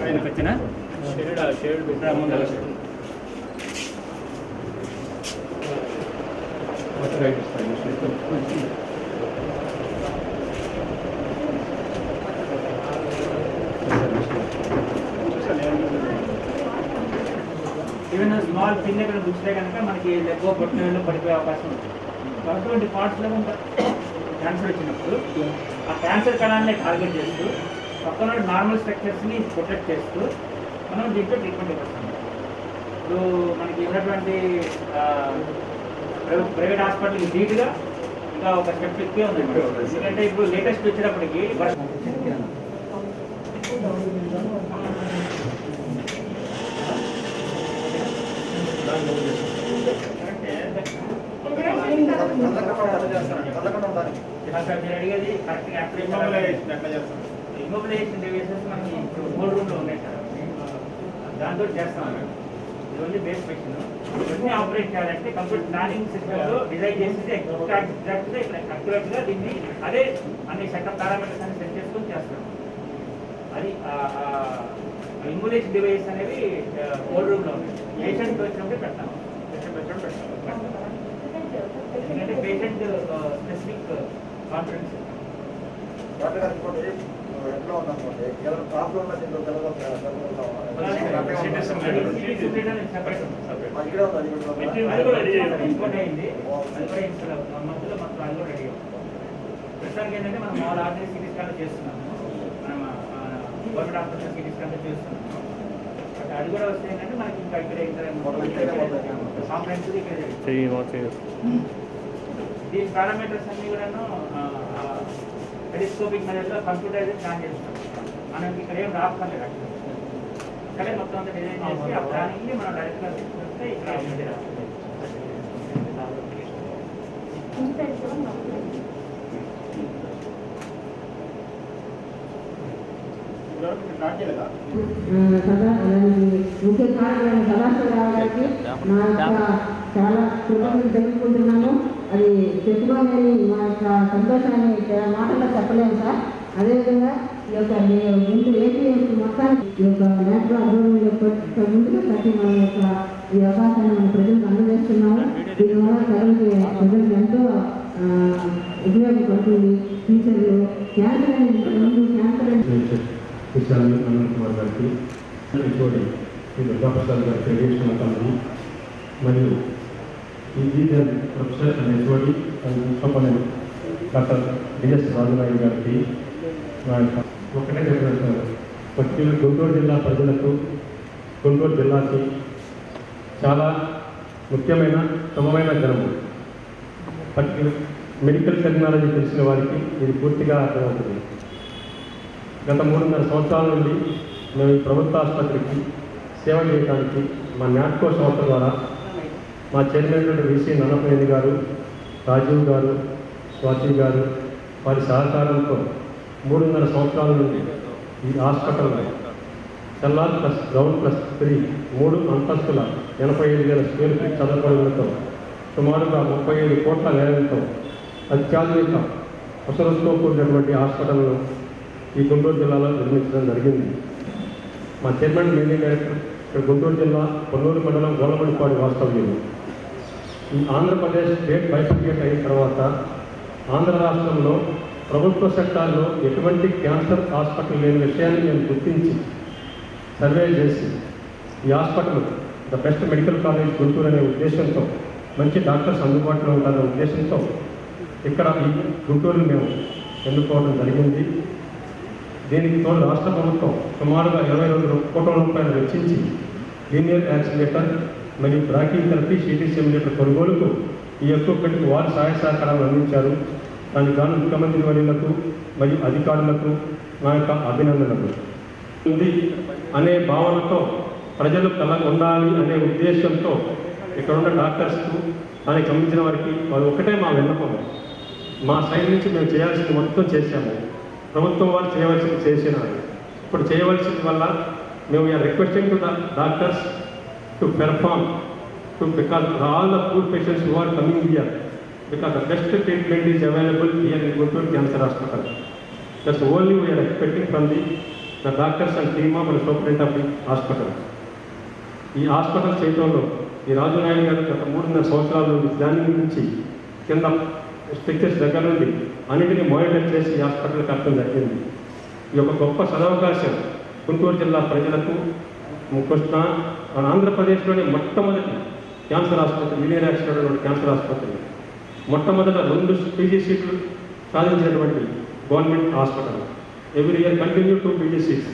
Shade పెట్టిన? చూసాను నేను ఈవెన్ స్మాల్ పిన్ ఎక్కడ గుచ్చితే కనుక మనకి లెగ్గో పొట్టిన పడిపోయే అవకాశం ఉంది సో అటువంటి పార్ట్స్లో క్యాన్సర్ వచ్చినప్పుడు ఆ క్యాన్సర్ కణాన్ని టార్గెట్ చేస్తూ పక్కన నార్మల్ స్ట్రక్చర్స్ని ప్రొటెక్ట్ చేస్తూ మనం దీంట్లో ట్రీట్మెంట్ ఇవ్వస్తాం ఇప్పుడు మనకి ఉన్నటువంటి ప్రైవేట్ హాస్పిటల్కి నీట్గా ఇంకా ఒక స్టెప్ ఎక్కువే ఉంది. ఎందుకంటే ఇప్పుడు లేటెస్ట్ వచ్చేటప్పటికి అక్కడ మీరు అడిగేది కరెక్ట్గా ఇమ్మొబిలైజేషన్ ఎట్లా చేస్తాను ఇమోబిలైజేషన్ మనకి ఇప్పుడు మూడు రూమ్లో ఉన్నాయి సార్ దాంతో చేస్తాం ఇది ఇవన్నీ బేస్ మెషిన్ ఇవన్నీ ఆపరేట్ చేయాలంటే కంప్యూటర్ ప్లానింగ్ సిస్టంలో డిజైన్ చేసి ఎగ్జాక్ట్ ఎగ్జాక్ట్గా ఇక్కడ అక్యురేట్గా దీన్ని అదే అన్ని సెటప్ పారామీటర్స్ అన్ని సెట్ చేసుకొని చేస్తాం అది ఇమ్యులేషన్ డివైస్ అనేవి కోల్డ్ రూమ్లో ఉంది పేషెంట్ వచ్చినప్పుడు పెడతాం పేషెంట్ వచ్చినప్పుడు పెడతాం ఎందుకంటే పేషెంట్ స్పెసిఫిక్ కాన్ఫిడెన్స్ డాక్టర్ ఇంకోటి ఎట్లా ఉందనుకోండి ఏదైనా ప్రాబ్లం ఉన్నది ఇక్కడే అవుతుంది. ప్రస్తుతానికి ఏంటంటే మనం మామూలు ఆర్డినరీ సిటీ స్కాన్ చేస్తున్నాము. మనం గవర్నమెంట్ హాస్పిటల్ సిటీ స్కాన్ చేస్తున్నాము. బట్ అది కూడా వస్తే ఏంటంటే మనకి ఇంకా ఇక్కడ కాంప్లైంట్స్ ఇక్కడ. దీని పారామీటర్స్ అన్ని కూడాను టెలిస్కోపిక్ మెథడ్లో కంప్యూటరైజ్ ప్లాన్ చేస్తాం మనకి ఇక్కడ ఏం రాక్కర్లేదు. ఇక్కడే మొత్తం అంతా డిజైన్ చేసి ఆ ప్లానింగ్ని మనం డైరెక్ట్గా తీసుకొస్తే ఇక్కడ ముఖ్య కార్యక్రమం సదాశివరావు గారికి నా యొక్క చాలా కృతజ్ఞతలు తెలుపుకుంటున్నాను. అది చెప్పుకోలేని మా యొక్క సంతోషాన్ని మాటల్లో చెప్పలేము సార్. అదేవిధంగా ఈ యొక్క మీ ముందు ఏపీఎస్ మొత్తానికి ఈ యొక్క నేషనల్ అభివృద్ధి యొక్క ముందుగా ప్రతి మన యొక్క ఈ అవకాశాన్ని మన ప్రజలకు అందజేస్తున్నాము. దీనివల్ల ప్రజలకి ప్రజలకు ఎంతో ఉపయోగపడుతుంది. ఫ్యూచర్లో క్యాన్సర్ అనేది ముందు క్యాన్సర్ అనేది విశాల్ అనంత్ కుమార్ గారికి ఇంకోటి ఇది ప్రొఫెసర్ గారికి మరియు engineer professor and HOD doctor DS Raju Naidu గారికి ఒకటే చెప్పారు వచ్చి గుంటూరు జిల్లా ప్రజలకు గుంటూరు జిల్లాకి చాలా ముఖ్యమైన క్రమమైన దినము ప్రతి మెడికల్ టెక్నాలజీ తెలిసిన వారికి ఇది పూర్తిగా అర్థమవుతుంది. గత మూడున్నర సంవత్సరాల నుండి మేము ఈ ప్రభుత్వ ఆసుపత్రికి సేవ చేయడానికి మా నాట్కో సంస్థ ద్వారా మా చైర్మన్ విసి నన్నపనేని గారు రాజీవ్ గారు స్వాతి గారు వారి సహకారంతో మూడున్నర సంవత్సరాల నుండి ఈ hospital cellar plus ground plus three మూడు అంతస్తుల ఎనభై ఐదు వేల స్క్వేర్ ఫీట్ చదవడంతో సుమారుగా ముప్పై ఐదు కోట్ల వ్యయంతో అత్యాధునిక వసతులతో కూడినటువంటి హాస్పిటల్ను ఈ గుంటూరు జిల్లాలో నిర్మించడం జరిగింది. మా చైర్మన్ మేనేజ్ డైరెక్టర్ ఇక్కడ గుంటూరు జిల్లా పొన్నూరు మండలం గోలమడిపాడు వాస్తవ్యం ఈ ఆంధ్రప్రదేశ్ స్టేట్ బైఫర్గేట్ అయిన తర్వాత ఆంధ్ర రాష్ట్రంలో ప్రభుత్వ సెక్టార్లో ఎటువంటి క్యాన్సర్ హాస్పిటల్ లేని విషయాన్ని మేము గుర్తించి సర్వే చేసి ఈ hospital the best medical college Guntur అనే ఉద్దేశంతో మంచి డాక్టర్స్ అందుబాటులో ఉండాలనే ఉద్దేశంతో ఇక్కడ ఈ గుంటూరుని మేము ఎన్నుకోవడం జరిగింది. దీనికి తోడు రాష్ట్ర ప్రభుత్వం సుమారుగా ఇరవై రెండు కోట్ల రూపాయలు వెచ్చించి లీనియర్ యాక్సిలేటర్ మరియు బ్రాకింగ్ థెరపీ సిటీ సిమ్యులేటర్ కొనుగోలుకు ఈ ఒక్కొక్కటికి వారు వారి సహాయ సహకారాలు అందించారు. దానికి గాను ముఖ్యమంత్రి వర్యులకు మరియు అధికారులకు నా యొక్క అభినందనలు. ఉంది అనే భావనతో ప్రజలు కల ఉండాలి అనే ఉద్దేశంతో ఇక్కడ ఉన్న డాక్టర్స్కు దానికి గమనించిన వారికి వారు ఒకటే మా విన్నపం. మా సైడ్ నుంచి మేము చేయాల్సింది మొత్తం చేశాము. ప్రభుత్వం వారు చేయవలసింది చేసినారు. ఇప్పుడు చేయవలసింది వల్ల మేము requesting to doctors to perform to because for all the poor patients who are coming here because the best treatment is available here in Guntur Cancer Hospital. That's only we are expecting from the, the doctors and team of the superintendent of the hospital. ఈ hospital చేయటంలో ఈ రాజునాయుడు గారు గత మూడున్నర సంవత్సరాల నుండి planning గురించి కింద స్ట్రక్చర్స్ దగ్గర నుండి అన్నింటినీ మానిటర్ చేసి ఈ హాస్పిటల్ కట్టడం జరిగింది ఈ యొక్క గొప్ప సదవకాశం గుంటూరు జిల్లా ప్రజలకు కృష్ణ మన ఆంధ్రప్రదేశ్లోని మొట్టమొదటి క్యాన్సర్ ఆసుపత్రి మిలియన్ యాక్సిడెంట్ క్యాన్సర్ ఆసుపత్రి. మొట్టమొదట రెండు పీజీ సీట్లు సాధించినటువంటి government hospital. Every year continue to PG seats.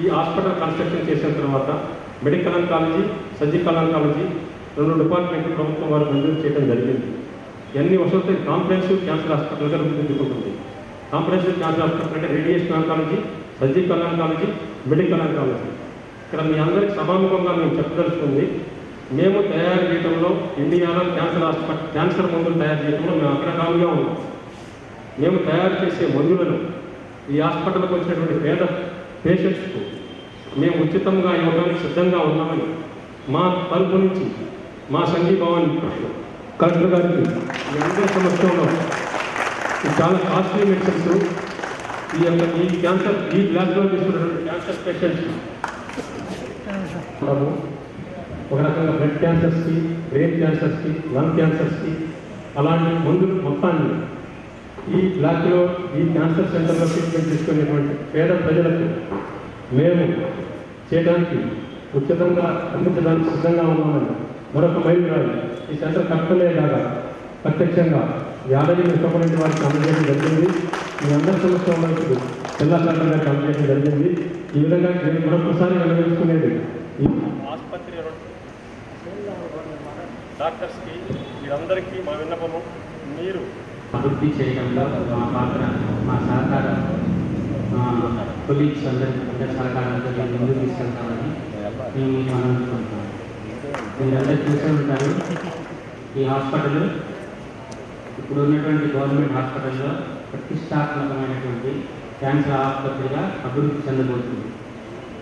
ఈ హాస్పిటల్ కన్స్ట్రక్షన్ చేసిన తర్వాత మెడికల్ అంకాలజీ సర్జికల్ అంకాలజీ రెండు డిపార్ట్మెంట్లు ప్రభుత్వం వారు మంజూరు చేయడం జరిగింది. ఎన్ని వసతులు కాంప్రహెన్సివ్ క్యాన్సర్ హాస్పిటల్గా రూపుదిద్దుకుంటుంది కాంప్రహెన్సివ్ క్యాన్సర్ హాస్పిటల్ అంటే radiation oncology surgical oncology medical oncology ఇక్కడ మీ అందరికి సభాముఖంగా మేము చెప్పదలుచుకుంది. మేము తయారు చేయడంలో ఇండియాలో క్యాన్సర్ హాస్పిటల్ క్యాన్సర్ మందులు తయారు చేయడంలో మేము అగ్రగామిగా ఉన్నాం. మేము తయారు చేసే మందులను ఈ హాస్పిటల్కి వచ్చినటువంటి పేద పేషెంట్స్కు మేము ఉచితంగా ఇవ్వడానికి సిద్ధంగా ఉన్నామని మా తరపు నుంచి మా సంఘీభావాన్ని కలెక్టర్ గారికి మీ అందరి సమక్షంలో చాలా కాస్ట్లీ మెడిసిన్స్ ఈ యొక్క ఈ క్యాన్సర్ ఈ బ్లాక్లో తీసుకున్నటువంటి క్యాన్సర్ పేషెంట్స్ మనము ఒక రకంగా బ్లడ్ క్యాన్సర్స్కి బ్రెయిన్ క్యాన్సర్స్కి లంగ్ క్యాన్సర్స్కి అలాంటి మందులు మొత్తాన్ని ఈ బ్లాక్లో ఈ క్యాన్సర్ సెంటర్లో ట్రీట్మెంట్ తీసుకునేటువంటి పేద ప్రజలకు మేము చేయడానికి ఉచితంగా అందించడానికి సిద్ధంగా ఉన్నామని మరొక మైలురాయి ఈ సెంటర్ కట్టలేదాగా ప్రత్యక్షంగా యాదగిరి విశ్వపడింటి వారికి అందజేయడం జరిగింది. మీ అందరి సమస్యలో ఇప్పుడు జిల్లా కలెక్టర్ గారికి అందజేయడం జరిగింది. ఈ విధంగా నేను మరొకసారి అనుభవించుకునేది ఆసుపత్రి డాక్టర్స్కి మీరందరికీ మా విన్నపము. మీరు అభివృద్ధి చేయడంలో మా పాత్ర మా సహకారం మా కొలీగ్స్ అందరి అందరి సహకారంతో మేము ముందుకు తీసుకెళ్తామని మేము అనుకుంటున్నాం మీరందరూ చూసే ఉంటారు ఈ హాస్పిటల్ ఇప్పుడు ఉన్నటువంటి గవర్నమెంట్ హాస్పిటల్లో ప్రతిష్టాత్మకమైనటువంటి క్యాన్సర్ ఆసుపత్రిగా అభివృద్ధి చెందబోతుంది.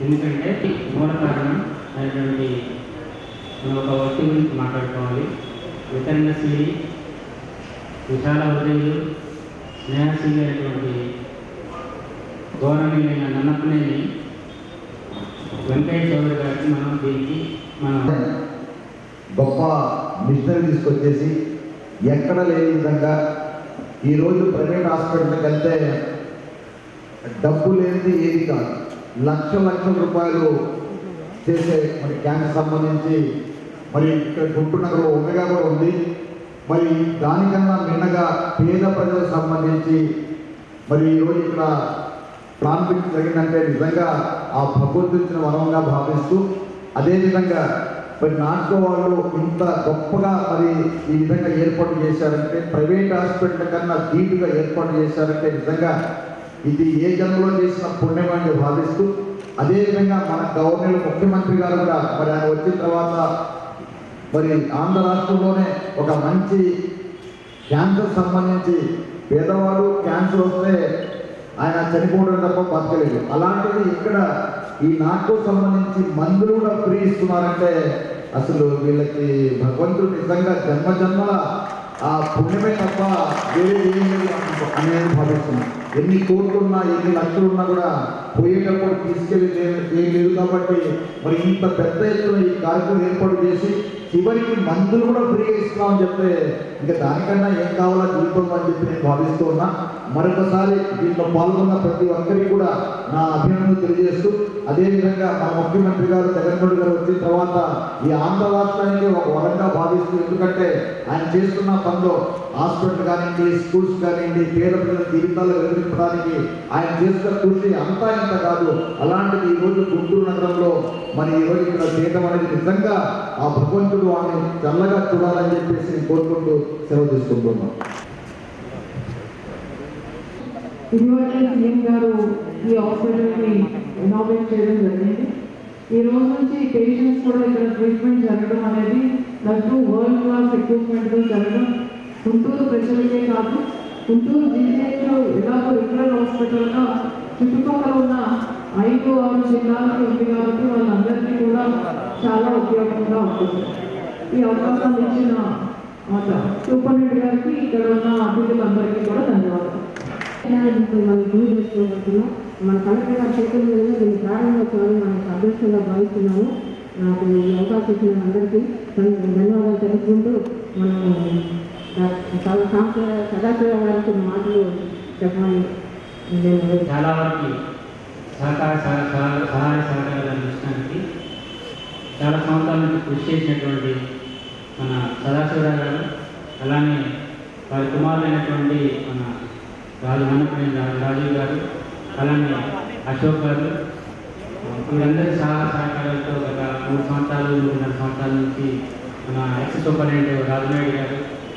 ఎందుకంటే మూల కారణం అయినటువంటి మనం ఒక వ్యక్తి గురించి మాట్లాడుకోవాలి. వితరణశీలి విశాల హృదయులు స్నేహశీలి అయినటువంటి గౌరవనీయులైన నన్నపనేని వెంకయ్య చౌదరి గారికి మనం దీనికి మనం గొప్ప మిషనరీ తీసుకొచ్చేసి ఎక్కడ లేని విధంగా ఈరోజు ప్రైవేట్ హాస్పిటల్కి వెళ్తే డబ్బు లేనిది ఏది కాదు. లక్ష లక్షల రూపాయలు చేసే మరి గ్యాంగ్ సంబంధించి మరి ఇక్కడ గుంటూరు నగరంలో ఒమేగా కూడా ఉంది. మరి దానికన్నా మిన్నగా పేద ప్రజలకు సంబంధించి మరి ఈరోజు ఇక్కడ ప్రారంభించ జరిగిందంటే నిజంగా ఆ భగవంతుడిని వరంగా భావిస్తూ అదేవిధంగా మరి నాటకో వాళ్ళు ఇంత గొప్పగా మరి ఈ విధంగా ఏర్పాటు చేశారంటే ప్రైవేట్ హాస్పిటల్ కన్నా ధీటుగా ఏర్పాటు చేశారంటే నిజంగా ఇది ఏ జన్మలో చేసిన పుణ్యం అని భావిస్తూ అదేవిధంగా మన గవర్నర్ ముఖ్యమంత్రి గారు కూడా మరి ఆయన వచ్చిన తర్వాత మరి ఆంధ్ర రాష్ట్రంలోనే ఒక మంచి క్యాన్సర్ సంబంధించి పేదవాడు క్యాన్సర్ వస్తే ఆయన చనిపోవడం తప్ప బతకలేదు. అలాంటిది ఇక్కడ ఈ నాకు సంబంధించి మందులు కూడా ఫ్రీ ఇస్తున్నారంటే అసలు వీళ్ళకి భగవంతుడు నిజంగా జన్మ జన్మల ఆ పుణ్యమే తప్ప వేరే ఏం లేదు అనేది భావిస్తున్నాను. ఎన్ని కోట్లున్నా ఎన్ని లక్షలున్నా కూడా పోయేటప్పుడు తీసుకెళ్ళి ఏం లేదు కాబట్టి మరి ఇంత పెద్ద ఎత్తున ఈ కార్యక్రమం ఏర్పాటు చేసి చివరికి మందులు కూడా ఫ్రీగా ఇస్తున్నామని చెప్తే ఇంకా దానికన్నా ఏం కావాలో జీవితంలో అని చెప్పి నేను భావిస్తూ ఉన్నా. మరొకసారి దీంట్లో పాల్గొన్న ప్రతి ఒక్కరికి కూడా నా అభినందనలు తెలియజేస్తూ అదేవిధంగా మా ముఖ్యమంత్రి గారు జగన్మోహన్ గారు వచ్చిన తర్వాత ఈ ఆంధ్ర రాష్ట్రానికి ఒక వరంగా భావిస్తూ ఎందుకంటే ఆయన చేస్తున్న పనిలో హాస్పిటల్ కానివ్వండి స్కూల్స్ కానివ్వండి పేద ప్రజల జీవితాల్లో వెలిగించడానికి ఆయన చేసిన కృషి అంతా ఇంత కాదు. అలాంటిది ఈరోజు గుంటూరు నగరంలో మరి ఈరోజు ఇక్కడ చేయడం అనేది నిజంగా ఆ భగవంతుడు ఆమె చల్లగా చూడాలని చెప్పేసి కోరుకుంటూ సెలవు తీసుకుంటున్నాం ఇటీవలే సీఎం గారు ఈ హాస్పిటల్ని ఇనాగ్రేట్ చేయడం జరిగింది. ఈ రోజు నుంచి పేషెంట్స్ కూడా ఇక్కడ ట్రీట్మెంట్ జరగడం అనేది దట్టు వరల్డ్ క్లాస్ ఎక్విప్మెంట్తో జరగడం గుంటూరు ప్రజలకే కాదు గుంటూరు జిల్లాలో ఎలాగో రిఫరల్ హాస్పిటల్గా చుట్టుపక్కల ఉన్న ఐదు ఆరు జిల్లాలకు ఉంది కాబట్టి వాళ్ళందరికీ కూడా చాలా ఉపయోగంగా ఉంటుంది. ఈ అవకాశం ఇచ్చిన మొత్తం సూపరింటెండెంట్ గారికి ఇక్కడ ఉన్న అతిథులందరికీ కూడా ధన్యవాదాలు. మన కలెక్టర్ గారి చేతుల మీద దీన్ని ప్రారంభోత్సవాన్ని మనకు అదృష్టంగా భావిస్తున్నాము. నాకు ఈ అవకాశం ఇచ్చిన అందరికీ ధన్యవాదాలు తెలుసుకుంటూ మనం సాంస్కృతిక సదాశివ గారికి మాటలు చెప్పమని నేను చాలా వరకు సహకార సహ- సహ- సహాయ సహకారాలు అందించడానికి చాలా సంవత్సరాల నుంచి కృషి చేసినటువంటి మన సదాశివరావు గారు అలానే వారి కుమారులైనటువంటి మన రాజు హనుమని రాజీవ్ గారు అలానే అశోక్ గారు వీరందరి సహా సహకారాలతో గత మూడు సంవత్సరాలు మూడున్నర సంవత్సరాల నుంచి మన ఎక్స్ సూపరింటెండెంట్ రాజునాయుడు గారు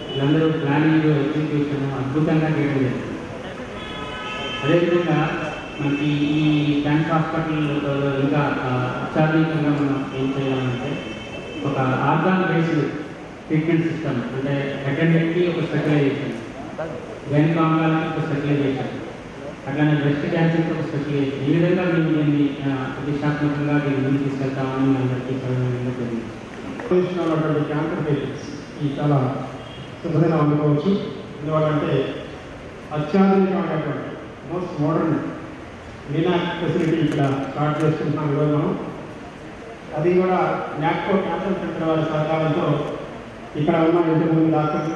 వీళ్ళందరూ ప్లానింగ్ ఎగ్జిక్యూషన్ అద్భుతంగా చేయడం జరిగింది. అదేవిధంగా మనకి ఈ క్యాన్సర్ హాస్పిటల్ ఇంకా అత్యాధునికంగా మనం ఏం చేయాలంటే ఒక ఆర్గాన్ బేస్డ్ ట్రీట్మెంట్ సిస్టమ్ అంటే అటెండెంట్కి ఒక స్పెషలైజేషన్ గైనకాంగాలకి ఒక స్పెషలైజేషన్ అట్లానే బ్రెస్ట్ క్యాన్సర్కి ఒక స్పెషలైజేషన్. ఈ విధంగా మేము దీన్ని ప్రతిష్టాత్మకంగా దీన్ని ముందుకు తీసుకెళ్తామని మీ అందరికీ తెలియదు క్యాన్సర్ పేషెంట్స్ ఈ చాలా శుభదినం అందుకోవచ్చు. ఎందువల్లంటే అత్యాధునికమైనటువంటి మోస్ట్ మోడర్న్ లీనా ఫెసిలిటీ ఇక్కడ స్టార్ట్ చేసుకుంటున్నాం ఈరోజు మనం. అది కూడా నాక్టో క్యాన్సర్ సెంటర్ వారి సహకారంతో ఇక్కడ ఉన్న ఇంతకుముందు డాక్టర్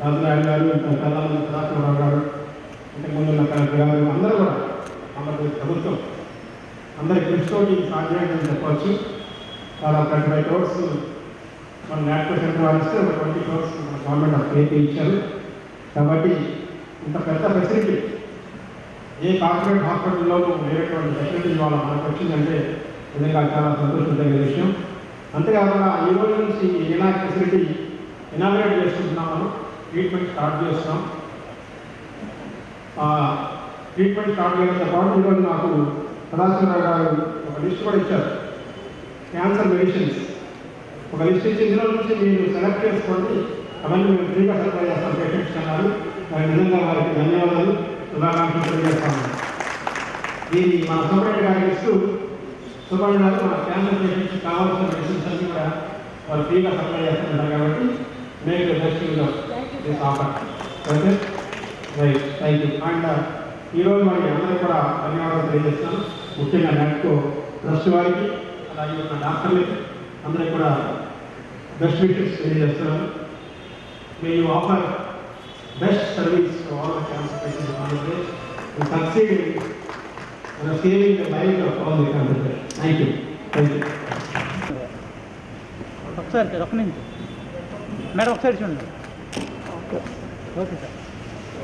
రాజునాయుడు గారు ఇంకా చాలామంది సదాశివరావు గారు ఇంతకుముందు ఉన్న కలెక్టర్ గారు అందరూ కూడా ఆంధ్రప్రదేశ్ ప్రభుత్వం అందరి కృషితోటి సాధ్యమైందని చెప్పవచ్చు. చాలా ట్వంటీ ఫైవ్ క్రోర్స్ మన నాటో సెంటర్ వాళ్ళు ఒక ట్వంటీ క్రోర్స్ మన గవర్నమెంట్ ఆఫ్ ఏపీ ఇచ్చారు కాబట్టి ఇంత పెద్ద ఫెసిలిటీ ఏ కార్పొరేట్ హాస్పిటల్లోనూ లేనటువంటి ఫెసిలిటీ ఇవాళ మనకు వచ్చిందంటే నిజంగా చాలా సంతోషించదగిన విషయం. అంతేకాకుండా ఈ రోజు నుంచి ఇలాంటి ఫెసిలిటీ ఇనాగ్రేట్ చేసుకుంటున్నాం మనం. ట్రీట్మెంట్ స్టార్ట్ చేస్తున్నాం ట్రీట్మెంట్ స్టార్ట్ చేయడంతో పాటు ఈరోజు నాకు సదాశివరావు గారు ఒక లిస్ట్ కూడా ఇచ్చారు. క్యాన్సర్ మెడిసిన్స్ ఒక లిస్ట్ ఇచ్చి ఇందులో నుంచి మీరు సెలెక్ట్ చేసుకోండి. అవన్నీ మేము ఫ్రీగా సప్లై చేస్తాం. పేషెంట్స్ అన్నారు మరి నిజంగా వారికి ధన్యవాదాలు. శుభాకాంక్షలు తెలియజేస్తాము దీన్ని మన సుబ్రహ్మణ్య గారికి ఇస్తూ సుబ్రహ్మణ్య గారు మన క్యాన్సర్ పేషెంట్స్ కావాల్సిన మెడిసిన్స్ అన్ని కూడా వాళ్ళు ఫ్రీగా సప్లై చేస్తున్నారు కాబట్టి make best use of this offer okay right thank you and ఈరోజు మరి అందరూ కూడా ధన్యవాదాలు తెలియజేస్తున్నాను. ముఖ్యంగా నెట్కో ట్రస్ట్ వారికి అలాగే ఉన్న డాక్టర్లకి అందరికీ కూడా బెస్ట్ విషెస్ తెలియజేస్తున్నాను may you offer best service to all the cancer patients in Andhra Pradesh and succeed in saving the life of all the cancer thank you thank you ఒకసారి సార్ ఒక్క నిమిషం madam ఒకసారి చూడండి okay sir